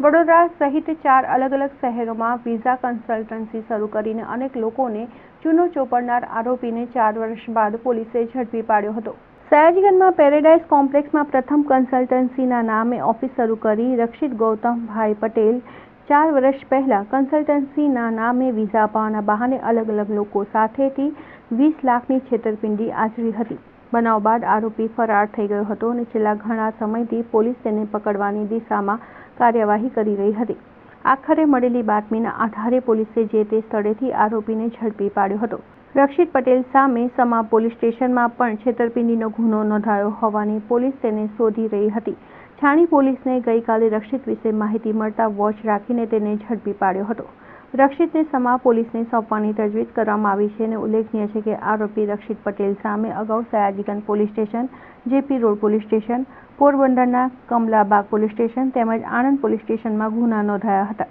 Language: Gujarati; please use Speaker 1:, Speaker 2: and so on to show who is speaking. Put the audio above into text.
Speaker 1: વડોદરા સહિત ચાર અલગ અલગ શહેરોમાં વિઝા કન્સલ્ટન્સી શરૂ કરીને અનેક લોકોને ચૂનો ચોપડનાર આરોપીને ચાર વર્ષ બાદ પોલીસે ઝડપી પાડ્યો હતો. સયાજીગંજમાં પેરેડાઇઝ કોમ્પ્લેક્સમાં પ્રથમ કન્સલ્ટન્સીના નામે ઓફિસ શરૂ કરી રક્ષિત ગૌતમભાઈ પટેલ ચાર વર્ષ પહેલાં કન્સલ્ટન્સીના નામે વિઝા અપાવવાના બહાને અલગ અલગ લોકો સાથેથી વીસ લાખની છેતરપિંડી આચરી હતી. બનાવ બાદ આરોપી ફરાર થઈ ગયો હતો અને છેલ્લા ઘણા સમયથી પોલીસ તેને પકડવાની દિશામાં કાર્યવાહી કરી રહી હતી. આખરે મળેલી બાતમીના આધારે પોલીસે જે તે સ્થળેથી આરોપીને ઝડપી પાડ્યો હતો. રક્ષિત પટેલ સામે સમા પોલીસ સ્ટેશનમાં પણ છેતરપિંડીનો ગુનો નોંધાયો હોવાની પોલીસ તેને શોધી રહી હતી. છાણી પોલીસને ગઈકાલે રક્ષિત વિશે માહિતી મળતા વોચ રાખીને તેને ઝડપી પાડ્યો હતો. રક્ષિતને સમા પોલીસને સોંપવાની તજવીજ કરવામાં આવી છે અને ઉલ્લેખનીય છે કે આરોપી રક્ષિત પટેલ સામે અગાઉ Sayajiganj police station, JP road police station, પોરબંદરના કમલાબાગ પોલીસ સ્ટેશન તેમજ આણંદ પોલીસ સ્ટેશનમાં ગુના નોંધાયા હતા.